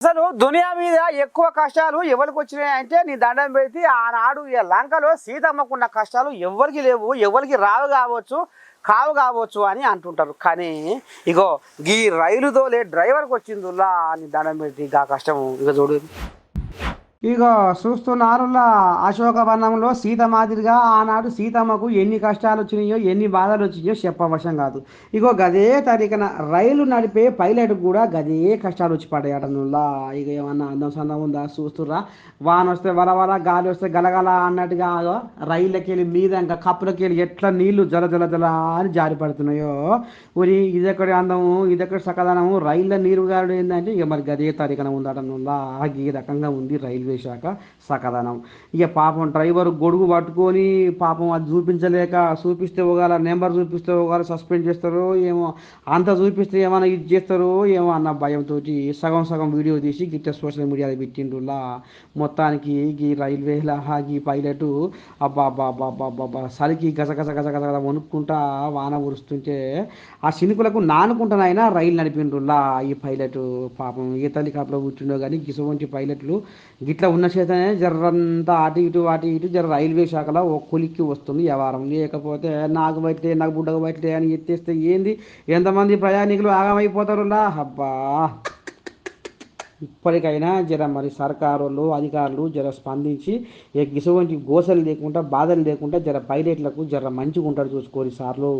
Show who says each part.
Speaker 1: అసలు దునియా మీద ఎక్కువ కష్టాలు ఎవరికి వచ్చినాయి అంటే నీ దండం పెడితే ఆనాడు ఈ లంకలో సీతమ్మకున్న కష్టాలు ఎవరికి లేవు ఎవరికి రావు కావచ్చు కావు కావచ్చు అని అంటుంటారు. కానీ ఇగో ఈ రైలుతో లే డ్రైవర్కి వచ్చిందిలా నీ దండం పెడితే ఇక కష్టము ఇక చూడు. ఇగో చూస్తున్నారులా అశోకవనంలో సీత మాదిరిగా ఆనాడు సీతమ్మకు ఎన్ని కష్టాలు వచ్చినాయో ఎన్ని బాధలు వచ్చినాయో చెప్పవశం కాదు. ఇగో గదే తరికన రైలు నడిపే పైలట్ కూడా గదే కష్టాలు వచ్చి పడేయటంలా. ఇక ఏమన్నా అందం సందం ఉందా? చూస్తుర్రా. వాన వస్తే వల వల గాలి వస్తే గలగల అన్నట్టుగా ఆగో రైళ్ళకి వెళ్ళి మీద ఇంకా కప్పులకి వెళ్ళి ఎట్లా నీళ్ళు జల జల జల అని జారి పడుతున్నాయో. ఊరి ఇదెక్కడి అందము ఇదెక్కడి సకదనము? రైళ్ళ నీరు గారు ఏంటంటే ఇక మరి గదే తరికన ఉండటంలా ఈ రకంగా ఉంది రైల్వే. చేశాక సకదనం. ఇక పాపం డ్రైవర్ గొడుగు పట్టుకొని పాపం అది చూపించలేక చూపిస్తే ఒకవేళ నెంబర్ చూపిస్తే ఒకవేళ సస్పెండ్ చేస్తారో ఏమో అంత చూపిస్తే ఏమైనా ఇది చేస్తారో ఏమో అన్న భయంతో సగం సగం వీడియో తీసి గిట్ట సోషల్ మీడియాలో పెట్టిండ్రులా. మొత్తానికి ఈ రైల్వేల ఈ పైలట్ అబ్బా అబ్బా అబ్బా అబ్బా అబ్బా అబ్బా గజ గజ గజ గజ గజ వణుక్కుంటా వాన ఉరుస్తుంటే ఆ శినుకులకు నానుకుంటానైనా రైలు నడిపిండ్రులా ఈ పైలట్. పాపం ఏ తల్లి కాపులో కూర్చుండో కానీ గిసువంటి పైలట్లు ఇట్లా ఉన్న చేతనే జర్రంతా అటు ఇటు అటు ఇటు జర రైల్వే శాఖలో ఒక కొలిక్కి వస్తుంది వ్యవహారం. లేకపోతే నాకు బయటలే నాకు బుడ్డకు బయటలే అని ఎత్తేస్తే ఏంది? ఎంతమంది ప్రయాణికులు ఆగమైపోతారులా? అబ్బా! ఇప్పటికైనా జర మరి సర్కారులు అధికారులు జర స్పందించి ఇటువంటి గోసలు లేకుండా బాధలు లేకుండా జర పైలట్లకు జర మంచిగా ఉంటారు చూసుకోరు సార్లు.